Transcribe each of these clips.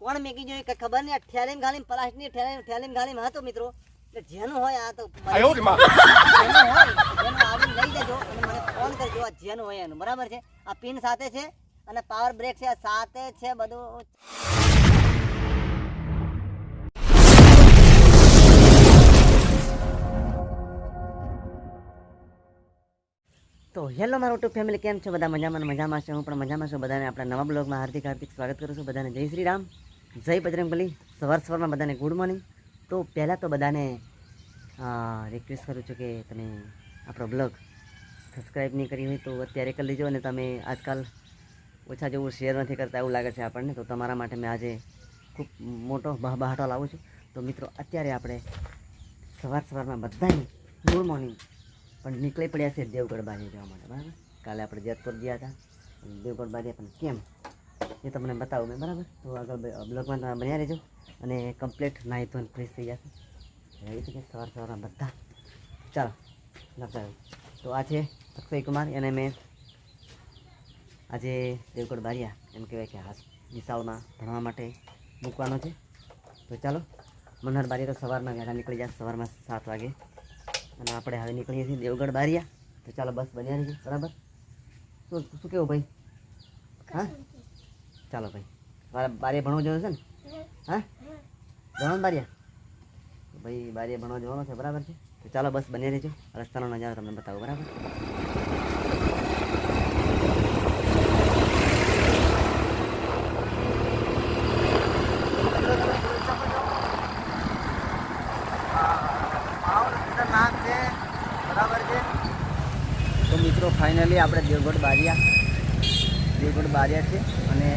કોણ મેકી જોઈ કે ખબર નહીં. ઠેલીમ ગાલી પ્લાસ્ટિકની ઠેલીમ ઠેલીમ ગાલી હતો મિત્રો. એટલે જેનું હોય આ તો જેનું હોય જેનું આવીને લઈ જજો અને મને ફોન કરજો. આ જેનું હોય એનું. બરાબર છે? આ પિન સાથે છે અને પાવર બ્રેક છે. આ સાથે છે બધું. તો હેલો મારું યુટ્યુબ ફેમિલી કેમ છો? બધા મજામાં મજામાં છે? હું પણ મજામાં છું. બધાને આપણા નવા બ્લોગમાં હાર્દિક હાર્દિક સ્વાગત કરું છું. બધાને જય શ્રી રામ. જય બજરંગબલી સવાર સવારમાં બધાને ગુડ મોર્નિંગ. તો પહેલાં તો બધાને રિક્વેસ્ટ કરું છું કે તમે આપણો બ્લોગ સબસ્ક્રાઈબ નહીં કરી હોય તો અત્યારે કરી લેજો અને તમે આજકાલ ઓછા જેવું શેર નથી કરતા એવું લાગે છે આપણને. તો તમારા માટે મેં આજે ખૂબ મોટો બહાટો લાવું છું. તો મિત્રો, અત્યારે આપણે સવાર સવારમાં બધાને ગુડ મોર્નિંગ. પણ નીકળી પડ્યા છે દેવગઢ બાજુ જવા માટે, બરાબર? કાલે આપણે જેતપુર ગયા હતા. દેવગઢ બાજુ પણ કેમ એ તમને બતાવું મેં, બરાબર? તો આગળ બ્લોગમાં તમે બન્યા રહેજો અને કમ્પ્લીટ નાહી ધોઈને ફ્રેશ થઈ જશે. એવી રીતે સવાર સવારના બધા? ચાલો નવસારી તો આ છે અક્ષય કુમાર, એને મેં આજે દેવગઢ બારિયા, એમ કહેવાય કે હાસ વિશાળમાં ભણવા માટે મૂકવાનો છે. તો ચાલો, મનહર બારિયા તો સવારમાં વહેલા નીકળી જાય, સવારમાં સાત વાગે. અને આપણે હવે નીકળીએ છીએ દેવગઢ બારિયા. તો ચાલો, બસ બન્યા રહીએ બરાબર? શું શું કેવું ભાઈ? હા? ચાલો ભાઈ. મારે બારીએ ભણવા જવાનું છે ને? હા? જવાનું બારીયા ભાઈ બારીએ ભણવા જવાનું છે બરાબર છે? તો ચાલો બસ બની રહેજો. રસ્તાનો નજારો તમને બતાવો બરાબર? બરાબર છે તો મિત્રો ફાઇનલી આપણે દેવગઢ બારિયા દેવગઢ બારિયા છે અને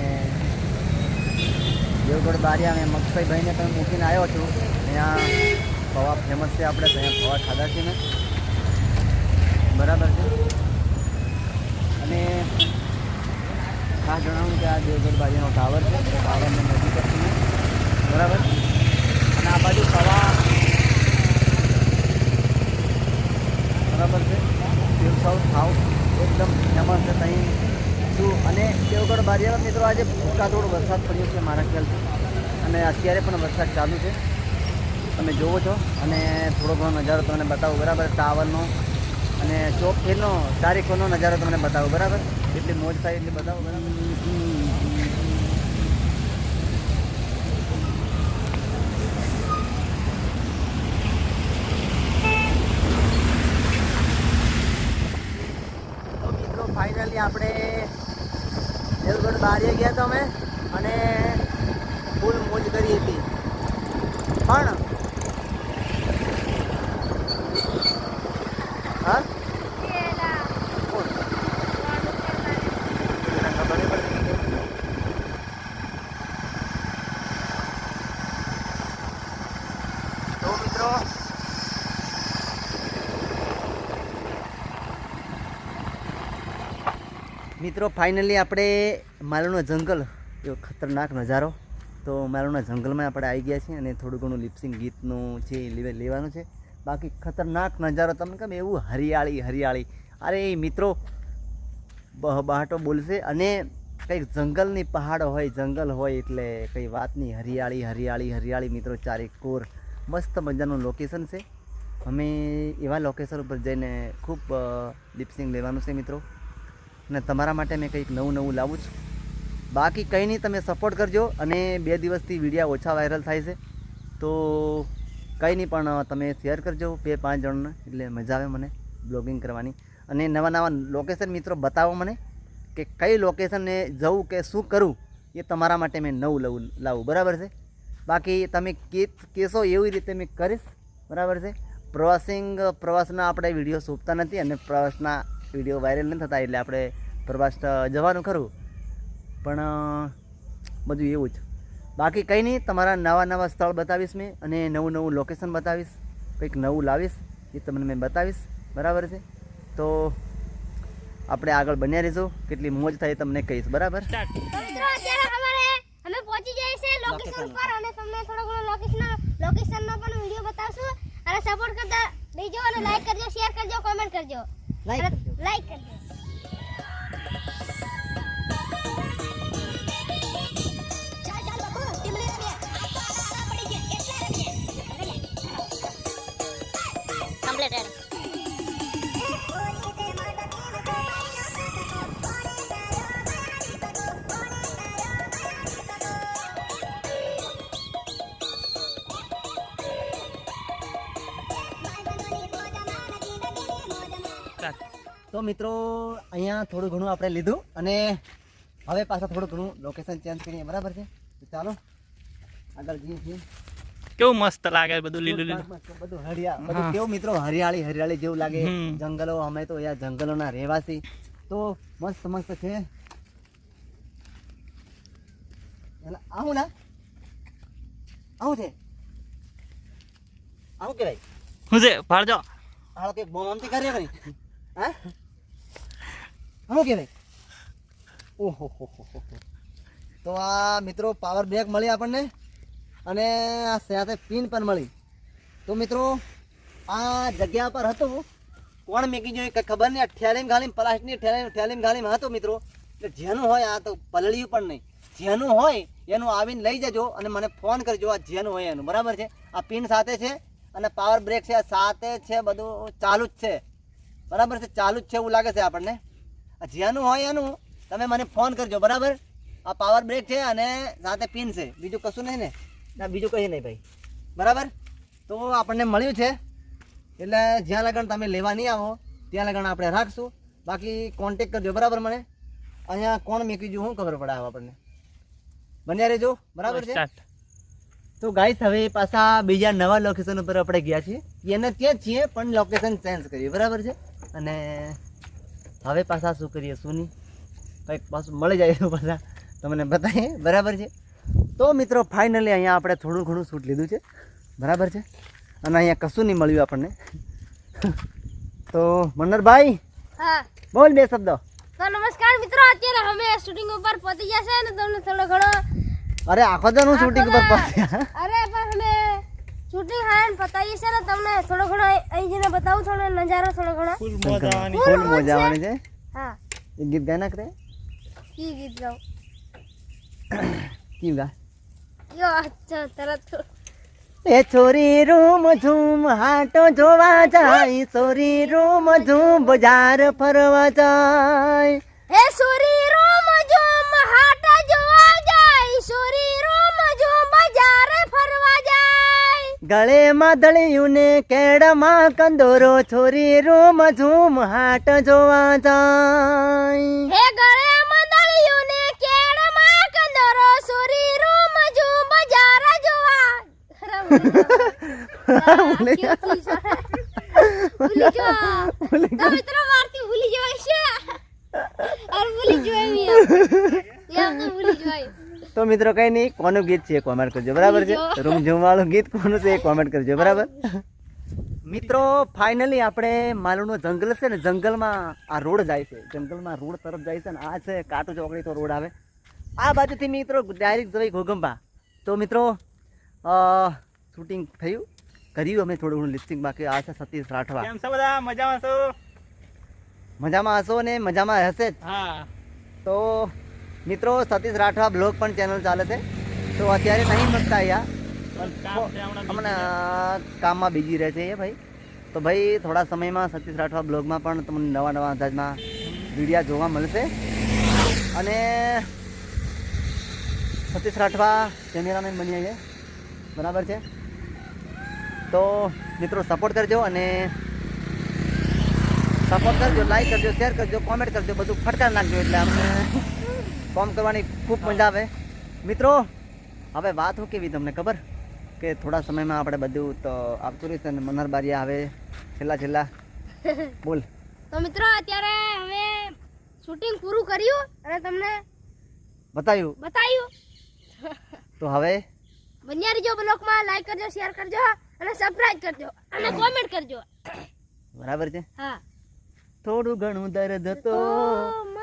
દેવગઢ બારિયા મેં મક્ષયભાઈને પણ મૂકીને આવ્યો છું. ત્યાં પવા ફેમસ છે આપણે, ત્યાં પવા ખાધા છે મેં બરાબર છે? અને ખાસ જણાવું કે આ દેવગઢ બારિયાનો ટાવર છે તો ટાવરને નજીક જ બરાબર? અને આ બાજુ પવા બરાબર છે? દેવ સાઉથ હાઉસ એકદમ ફેમસ છે, ત્યાં શું અને દેવગઢ બારિયામાં મિત્રો, આજે કાદોડ વરસાદ પડ્યો છે મારા ખ્યાલથી. અને અત્યારે પણ વરસાદ ચાલુ છે. તમે જુઓ છો. અને થોડો ઘણો નજારો તમને બતાવો, બરાબર? ટાવરનો અને ચોક ફેરનો, તારીખોનો નજારો તમને બતાવો, બરાબર? એટલી મોજ થાય એટલી બતાવો, બરાબર તો ફાઇનલી આપણે દેવગઢ બારીએ ગયા હતા અમે અને ફૂલ મોજ કરી હતી. પણ હા કોણ? તને ખબર નહીં પડતી? તો મિત્રો મિત્રો ફાઇનલી આપણે માલુનો જંગલ, એવો ખતરનાક નજારો. તો માલુના જંગલમાં આપણે આવી ગયા છીએ અને થોડું ઘણું લિપસિંગ ગીતનું છે એ લેવા- લેવાનું છે. બાકી ખતરનાક નજારો, તમને કેમ એવું હરિયાળી હરિયાળી? અરે એ મિત્રો બહ- બહાટો બોલશે અને કંઈક જંગલની પહાડો હોય, જંગલ હોય એટલે કંઈ વાત નહીં હરિયાળી હરિયાળી હરિયાળી મિત્રો, ચારે કોર. મસ્ત મજાનું લોકેશન છે. અમે એવા લોકેશન ઉપર જઈને ખૂબ લિપસિંગ લેવાનું છે મિત્રો. અને તમારા માટે મેં કંઈક નવું નવું લાવું છું. બાકી કંઈ નહીં, તમે સપોર્ટ કરજો અને બે દિવસથી વિડીયા ઓછા વાયરલ થાય છે. તો કંઈ નહીં, પણ તમે શેર કરજો બે પાંચ જણને. એટલે મજા આવે મને બ્લોગિંગ કરવાની. અને નવા નવા લોકેશન મિત્રો બતાવો મને કે કઈ લોકેશને જવું કે શું કરું એ તમારા માટે મેં નવું લવું લાવું. બરાબર છે? બાકી તમે કે કહેશો એવી રીતે મેં કરીશ. બરાબર છે? પ્રવાસિંગ, પ્રવાસના આપણે વીડિયો શોભતા નથી અને પ્રવાસના વીડિયો વાયરલ નથી થતા. એટલે આપણે પ્રવાસ તો જવાનું ખરું. પણ બધું એવું જ. બાકી કંઈ નહીં તમારા નવા નવા સ્થળ બતાવીશ મેં અને નવું નવું લોકેશન બતાવીશ. કંઈક નવું લાવીશ એ તમને મેં બતાવીશ. બરાબર છે? તો આપણે આગળ બન્યા રહીશું. કેટલી મોજ થાય એ તમને કહીશ. બરાબર? અમે પહોંચી જઈએ છીએ લોકેશન પર અને તમને થોડો ઘણો લોકેશન લોકેશનનો પણ વીડિયો બતાવશું. અને સપોર્ટ કરતા રહેજો અને લાઈક કરજો શેર કરજો કોમેન્ટ કરજો. લાઈક કરજો. લાઈક કરજો. તો મિત્રો અહીંયા થોડું ઘણું આપણે લીધું અને હવે પાછા થોડું ઘણું લોકેશન ચેન્જ કરીએ. બરાબર છે? ચાલો આગળ જઈએ છીએ. કેવું મસ્ત લાગે બધું લીલું લીલું? બધું હરિયા બધું કેવું મિત્રો? હરિયાળી હરિયાળી જેવું લાગે. જંગલો અમે તો અહીંયા જંગલોના રહેવાસી. તો મસ્ત મસ્ત છે. આવું ના? આવું છે? આવું કેવાય શું છે? પાડજો હાલો કે બોમ આમથી કરીએ કઈ હા? આવું ભાઈ ઓહો, હો હો હો હો. તો આ મિત્રો પાવર બ્રેક મળી આપણને અને આ સાથે પિન પણ મળી. તો મિત્રો, આ જગ્યા પર હતું. કોણ મેકી જોઈએ કંઈ ખબર નહીં. ઠેલીમ ગાલીમ, પ્લાસ્ટિકની ઠેલીમ ઠેલીમ ગાલીમ હતું મિત્રો. એટલે જેનું હોય, આ તો પલળ્યું પણ નહીં. જેનું હોય, એનું આવીને લઈ જજો અને મને ફોન કરજો આ જેનું હોય એનું. બરાબર છે? આ પિન સાથે છે અને પાવર બ્રેક છે સાથે છે, બધું ચાલુ જ છે. બરાબર છે? ચાલુ જ છે એવું લાગે છે આપણને. જેનું હોય એનું તમે મને ફોન કરજો બરાબર? આ પાવર બ્રેક છે અને સાથે પિન છે. બીજું કશું નહીં ને? ના બીજું કંઈ નહીં ભાઈ. બરાબર? તો આપણને મળ્યું છે. એટલે જ્યાં લગન તમે લેવા નહીં આવો ત્યાં લગન આપણે રાખશું. બાકી કોન્ટેક કરજો બરાબર મને? અહીંયા કોણ મેકી ગયું શું ખબર પડે આપણને. બન્યા રહેજો બરાબર છે? તો ગાઈસ હવે પાછા બીજા નવા લોકેશન ઉપર આપણે ગયા છીએ. એને ત્યાં છીએ પણ લોકેશન ચેન્જ કરીએ બરાબર છે? અને હવે પાછા શું કરીએ શું નહીં કંઈક પાછું મળી જાય એવું પાછા. તમને બતાવીએ બરાબર છે? તો મિત્રો ફાઇનલી અહીંયા આપણે થોડું ઘણું શૂટ લીધું છે. બરાબર છે? અને અહીંયા કશું નહીં મળ્યું આપણને. તો મનરભાઈ હા. બોલ બે શબ્દો. તો નમસ્કાર મિત્રો અત્યારે અમે શૂટિંગ ઉપર પહોંચી ગયા છે અને તમને થોડો ઘણો અરે આખો તો હું શૂટિંગ ઉપર પહોંચ્યા. અરે પણ અમે શૂટિંગ હાયન પતાવીએ છે ને તમને થોડો ઘણો અહીં જઈને બતાવું થોડો નજારો થોડો ઘણો. ફૂલ મજા આવવાની ફૂલ મજા આવવાની છે? હા. એક ગીત ગાય નાખ રે? ઈ ગીત ગાઉં? કી ગા? યો અચ્છા તરત એ છોરી રૂમ ઝૂમ હાટો જોવા જાય છોરી રૂમ ઝૂમ બજાર ફરવા જાય. હે છોરી રોમ ગળે માં દળિયું ને કેડમાં કંદોરો છોરી રૂમ ઝૂમ હાટ જોવા જાય. હે ગળે મંદળિયું ને કેળમાં કંદરો સુરી રોમ જોમ બજારે જોવા. ભૂલી ગયો. ભૂલી ગયો. મિત્રો વારતી ભૂલી જવાય છે અરે ભૂલી જવાય યાર તો ભૂલી જવાય તો મિત્રો કઈ નહીં કોનું ગીત છે કોમેન્ટ કરજો બરાબર છે? રૂમ જમવાનું ગીત કોનું છે એ કોમેન્ટ કરજો બરાબર? મિત્રો ફાઇનલી આપણે માલુનું જંગલ છે ને જંગલમાં આ રોડ જાય છે. જંગલમાં રોડ તરફ જાય છે ને આ છે કાટુ ચોકડી તો રોડ આવે. આ બાજુથી મિત્રો ડાયરેક્ટ જવાય ઘોગંબા તો મિત્રો શૂટિંગ થયું. કર્યું અમે થોડું ઘણું લિસ્ટિંગ બાકી. આ છે સતીશ રાઠવા. કેમ છો બધા? મજામાં છો? મજામાં હશો ને? મજામાં હશે જ? હા. તો મિત્રો સતીશ રાઠવા બ્લોગ પણ ચેનલ ચાલે છે. તો અત્યારે નહીં મળતા અહીંયા. હમણાં કામમાં બિઝી રહે છે એ ભાઈ. તો ભાઈ થોડા સમયમાં સતીશ રાઠવા બ્લોગમાં પણ તમને નવા નવા અંદાજમાં વિડીયા જોવા મળશે. અને સતીશ રાઠવા કેમેરામેન બની છે બરાબર છે? તો મિત્રો સપોર્ટ કરજો અને સપોર્ટ કરજો લાઈક કરજો શેર કરજો કોમેન્ટ કરજો બધું ફટકાર નાખજો એટલે અમને કોમ કરવાની ખૂબ મજા આવે. મિત્રો હવે વાત હું કેવી તમને ખબર? કે થોડા સમયમાં આપણે બધું તો આવતું રહીશ અને મનહર બારિયા આવે છેલ્લા છેલ્લા. બોલ. તો મિત્રો અત્યારે અમે શૂટિંગ પૂરું કર્યું અને તમને બતાવ્યું. બતાવ્યું. તો હવે? બન્યા રહીજો બ્લોગમાં લાઈક કરજો શેર કરજો અને સબસ્ક્રાઇબ કરજો અને કોમેન્ટ કરજો. બરાબર છે? હા. થોડું ઘણું દર્દ તો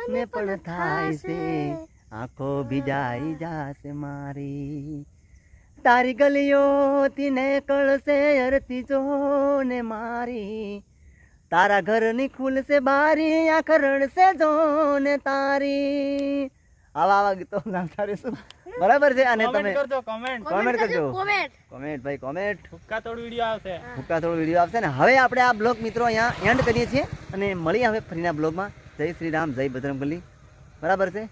મને પણ થાય છે. આંખો ભીજાઈ જાશે મારી. તારી ગલીઓથી ને કળશે અરતી જો ને મારી. તારા ઘરની ખુલશે બારી આંખ રડશે જો ને તારી. આવા આવા ગીતો રહીશું. બરાબર છે? અને તમે કોમેન્ટ કરજો કોમેન્ટ કોમેન્ટ કરજો. કોમેન્ટ કોમેન્ટ ભાઈ કોમેન્ટ હુક્કા તોડ વીડિયો આવશે. ભૂકા તોડ વીડિયો આવશે ને. હવે આપણે આ બ્લોગ મિત્રો અહીંયા એન્ડ કરીએ છીએ. અને મળીએ હવે ફરીના બ્લોગમાં. જય શ્રી રામ જય બજરંગબલી બરાબર છે?